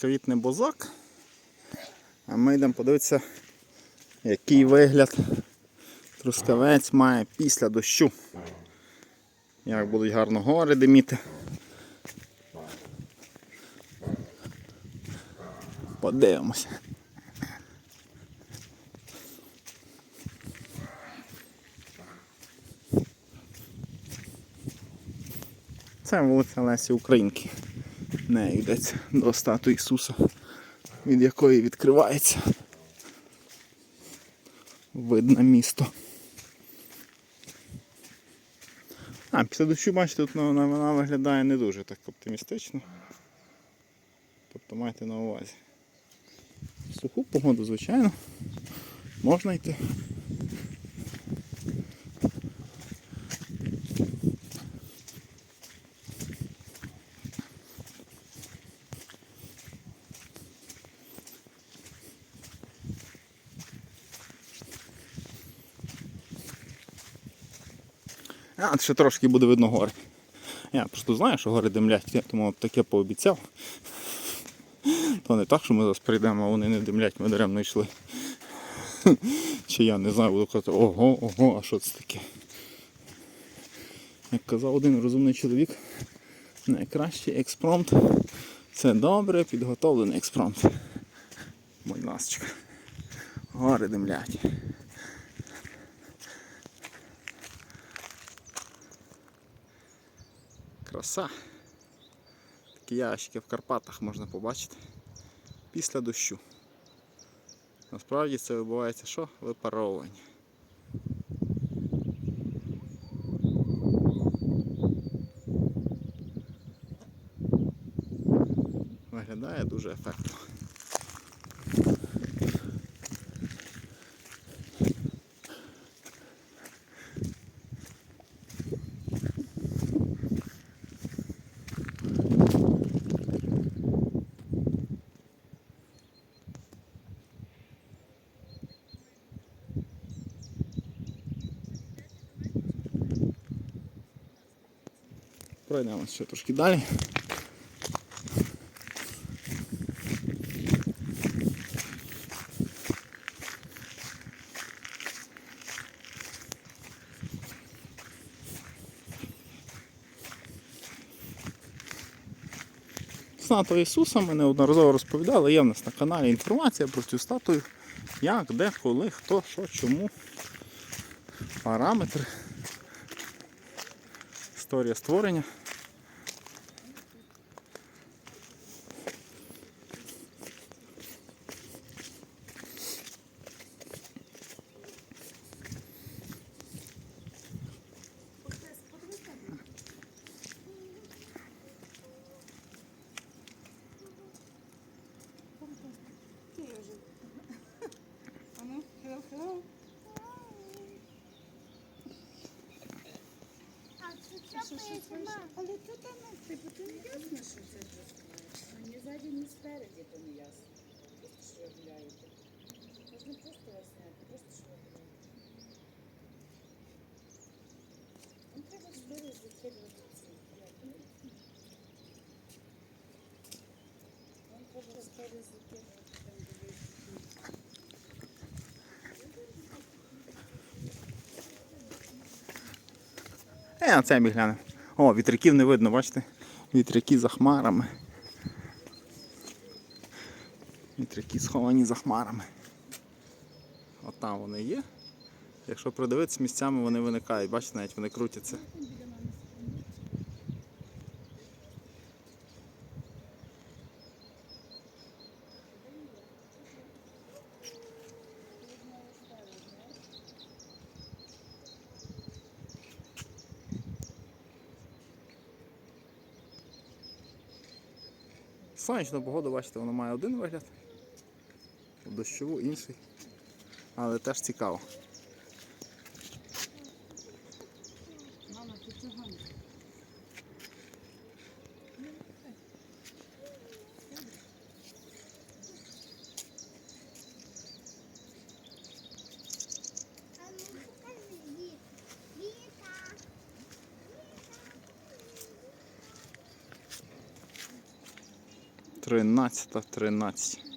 квітне бозак. А ми йдемо подивитися, який вигляд трускавець має після дощу. Як будуть гарно гори диміти. Подивимося. Це вулиця Лесі Українки. Не йдеться до статуї Ісуса, від якої відкривається. Видно місто. А, після дощу, бачите, тут вона, вона виглядає не дуже так оптимістично. Тобто майте на увазі. Суху погоду, звичайно, можна йти. А, ще трошки буде видно гори. Я просто знаю, що гори димлять, я тому таке пообіцяв. То не так, що ми зараз прийдемо, а вони не димлять, ми даремно йшли. Чи я не знаю, буду казати, ого, ого, а що це таке? Як казав один розумний чоловік, найкращий експромт це добре підготовлений експромт. Будь ласка. Гори димлять. Краса. Такі ящики в Карпатах можна побачити після дощу. Насправді це відбувається що? Випаровування. Виглядає дуже ефектно. Пройдемо ще трошки далі. Статуя Ісуса ми неодноразово розповідали, є в нас на каналі інформація про цю статую, як, де, коли, хто, що, чому, параметри, історія створення. Ану, hello, hello. А це Що, що, цапає що, сама. Але тут воно, типу, то не ясно, що це тут. Ні ззаді, ні спереді, то не ясно. Просто що ви гуляєте. Можна просто вас зняти, просто що ви гуляєте. Нам треба чотири закидувати ці. Нам треба чотири закидувати Е, а це глянемо. О, вітряків не видно, бачите? Вітряки за хмарами. Вітряки сховані за хмарами. От там вони є. Якщо придивитися місцями, вони виникають. Бачите, навіть вони крутяться. Сонячну погоду, бачите, воно має один вигляд. Дощову інший. Але теж цікаво. 13.13.